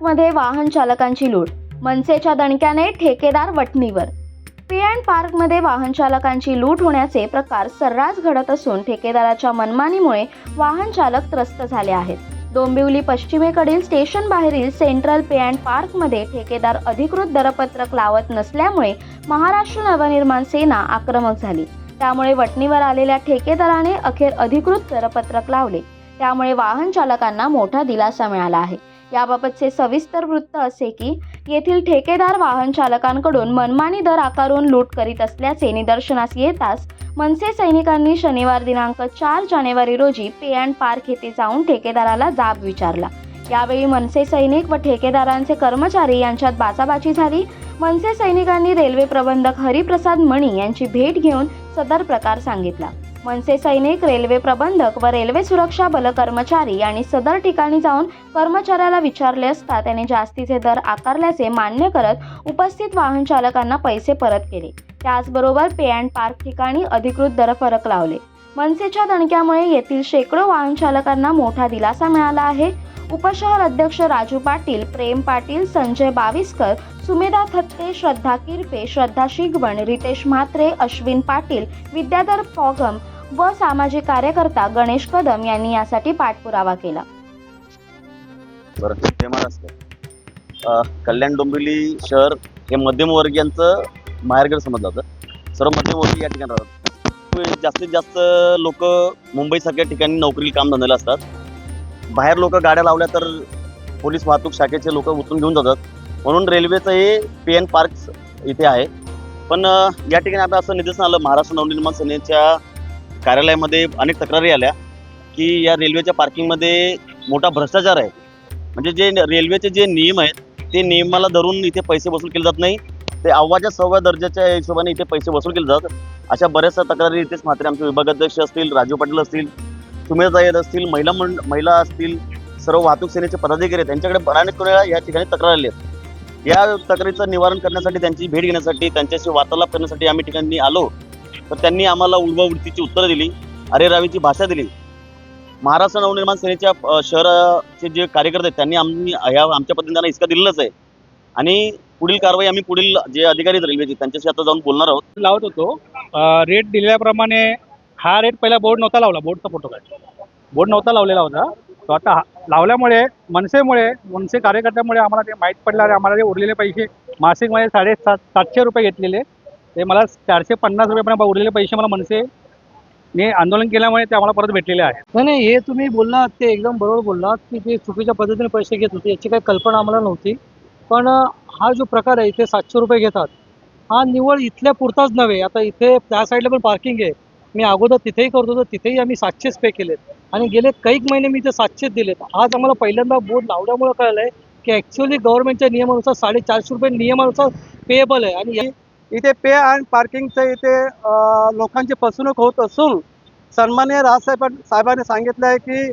पार्कमध्ये वाहन चालकांची लूट मनसेच्या दणक्याने ठेकेदार वटणीवर. पी अँड पार्कमध्ये वाहन चालकांची लूट होण्याचे प्रकार सर्रास घडत असून ठेकेदाराच्या मनमानीमुळे वाहन चालक त्रस्त झाले आहेत. डोंबिवली पश्चिमेकडील स्टेशन बाहेरील सेंट्रल पे अँड पार्कमध्ये ठेकेदार अधिकृत दरपत्रक लावत नसल्यामुळे महाराष्ट्र नवनिर्माण सेना आक्रमक झाली. त्यामुळे वटणीवर आलेल्या ठेकेदाराने अखेर अधिकृत दरपत्रक लावले. त्यामुळे वाहन चालकांना मोठा दिलासा मिळाला आहे. याबाबतचे सविस्तर वृत्त असे की येथील ठेकेदार वाहन चालकांकडून मनमानी दर आकारून लूट करीत असल्याचे निदर्शनास येताच मनसे सैनिकांनी शनिवार दिनांक चार जानेवारी रोजी पे अँड पार्क येथे जाऊन ठेकेदाराला जाब विचारला. यावेळी मनसे सैनिक व ठेकेदारांचे कर्मचारी यांच्यात बाचाबाची झाली. मनसे सैनिकांनी रेल्वे प्रबंधक हरिप्रसाद मणी यांची भेट घेऊन सदर प्रकार सांगितला. मनसे सैनिक रेल्वे प्रबंधक व रेल्वे सुरक्षा बल कर्मचारी यांनी सदर ठिकाणी जाऊन कर्मचाऱ्याला विचारले असता त्याने जास्तीचे दर आकारल्याचे मान्य करत उपस्थित वाहन चालकांना पैसे परत केले. त्याचबरोबर पे अँड पार्क ठिकाणी अधिकृत दरफरक लावले. मनसेच्या दणक्यामुळे येथील शेकडो वाहन चालकांना मोठा दिलासा मिळाला आहे. उपशहर अध्यक्ष राजू पाटील प्रेम पाटील संजय बाविस्कर सुमेधा थत्ते श्रद्धा किरपे श्रद्धा शिगवण रितेश म्हात्रे अश्विन पाटील विद्याधर पॉगम व सामाजिक कार्यकर्ता गणेश कदम यांनी यासाठी पाठपुरावा केला. कल्याण डोंबिवली शहर हे मध्यमवर्गीयांचं माहेरघर समजलं जातं. सर्व मध्यमवर्गीय या ठिकाणी राहतात. जास्तीत जास्त लोक मुंबईसारख्या ठिकाणी नोकरी कामधंद्याला असतात. बाहेर लोक गाड्या लावल्या तर पोलीस वाहतूक शाखेचे लोक उचलून घेऊन जातात. म्हणून रेल्वेचं हे पी एन पार्क इथे आहे. पण या ठिकाणी आता असं निदर्शन आलं. महाराष्ट्र नवनिर्माण सेनेच्या कार्यालयामध्ये अनेक तक्रारी आल्या की या रेल्वेच्या पार्किंगमध्ये मोठा भ्रष्टाचार आहे. म्हणजे जे रेल्वेचे जे नियम आहेत ते नियमाला धरून इथे पैसे वसूल केले जात नाही. ते अव्वाच्या सव्वा दर्जाच्या हिशोबाने इथे पैसे वसूल केले जातात. अशा बऱ्याचशा तक्रारी इथेच मात्र आमचे विभागाध्यक्ष असतील राजू पाटील असतील सुमेधायत असतील महिला मंड महिला असतील सर्व वाहतूक सेनेचे पदाधिकारी आहेत त्यांच्याकडे अनेक वेळा या ठिकाणी तक्रार आली आहेत. या तक्रारीचं निवारण करण्यासाठी त्यांची भेट घेण्यासाठी त्यांच्याशी वार्तालाप करण्यासाठी आम्ही ठिकाणी आलो. तर त्यांनी आम्हाला उडवाउडतीची उत्तरं दिली अरे रावीची भाषा दिली. महाराष्ट्र नवनिर्माण सेनेच्या शहराचे जे कार्यकर्ते आहेत त्यांनी आम्ही ह्या आमच्या पद्धतीने त्यांना इसका दिलेलाच आहे. आणि पुढील कारवाई आम्ही पुढील जे अधिकारी आहेत रेल्वेचे त्यांच्याशी आता जाऊन बोलणार आहोत. लावत होतो. रेट दिल्याप्रमाणे हा रेट पहिला बोर्ड नव्हता लावला बोर्डचा फोटो काय बोर्ड नव्हता लावलेला होता. तो आता हा- लावल्यामुळे मनसेमुळे मनसे कार्यकर्त्यामुळे आम्हाला ते माहीत पडलं आणि आम्हाला ते उरलेले पैसे मासिकमध्ये साडेसात सातशे रुपये घेतलेले. ते मला चारशे पन्नास रुपयेपर्यंत उरलेले पैसे मला मनसे ने आंदोलन केल्यामुळे ते आम्हाला परत भेटलेले आहे. नाही नाही हे तुम्ही बोललात ते एकदम बरोबर बोललात की ते चुकीच्या पद्धतीने पैसे घेत होते याची काही कल्पना आम्हाला नव्हती. पण हा जो प्रकार आहे इथे सातशे रुपये घेतात. हा निवळ इथल्या पुरताच नव्हे. आता इथे त्या साईडला पण पार्किंग आहे. मी अगोदर तिथेही करत होतो तिथेही आम्ही सातशेच पे केलेत. आणि गेले कैक महिने मी ते सातशेच दिलेत. आज आम्हाला पहिल्यांदा बोर्ड लावल्यामुळे कळलं आहे की ॲक्च्युअली गव्हर्नमेंटच्या नियमानुसार साडेचारशे रुपये नियमानुसार पेएबल आहे. आणि इथे पे अँड पार्किंगचं इथे लोकांची फसवणूक होत असून सन्मान्य राजसाहेब साहेबांनी सांगितलं आहे की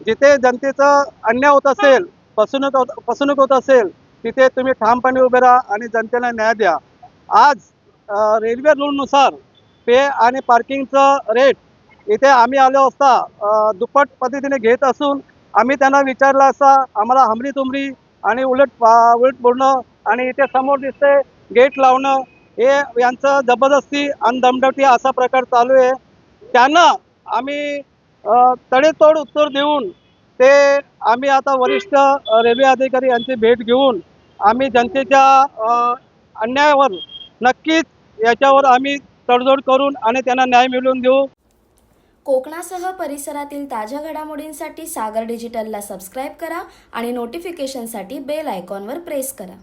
जिथे जनतेचं अन्याय होत असेल फसवणूक होत फसवणूक होत असेल तिथे तुम्ही ठामपणे उभे राहा आणि जनतेला न्याय द्या. आज रेल्वे रूलनुसार पे आणि पार्किंगचं रेट इथे आम्ही आलो असता दुप्पट पद्धतीने घेत असून आम्ही त्यांना विचारलं असता आम्हाला हमरी तुमरी आणि उलट उलट बोलणं आणि इथे समोर दिसते गेट लावणं हे यांचं जबरदस्ती आणि दमदमटी असा प्रकार चालू आहे. त्यांना आम्ही तडेतोड उत्तर देऊन ते आम्ही आता वरिष्ठ रेल्वे अधिकारी यांची भेट घेऊन आम्ही जनतेच्या अ, अन्यायावर नक्कीच याच्यावर आम्ही तडजोड करून आणि त्यांना न्याय मिळवून देऊ. कोकणासह परिसरातील ताज्या घडामोडींसाठी सागर डिजिटलला सबस्क्राईब करा आणि नोटिफिकेशनसाठी बेल आयकॉनवर प्रेस करा.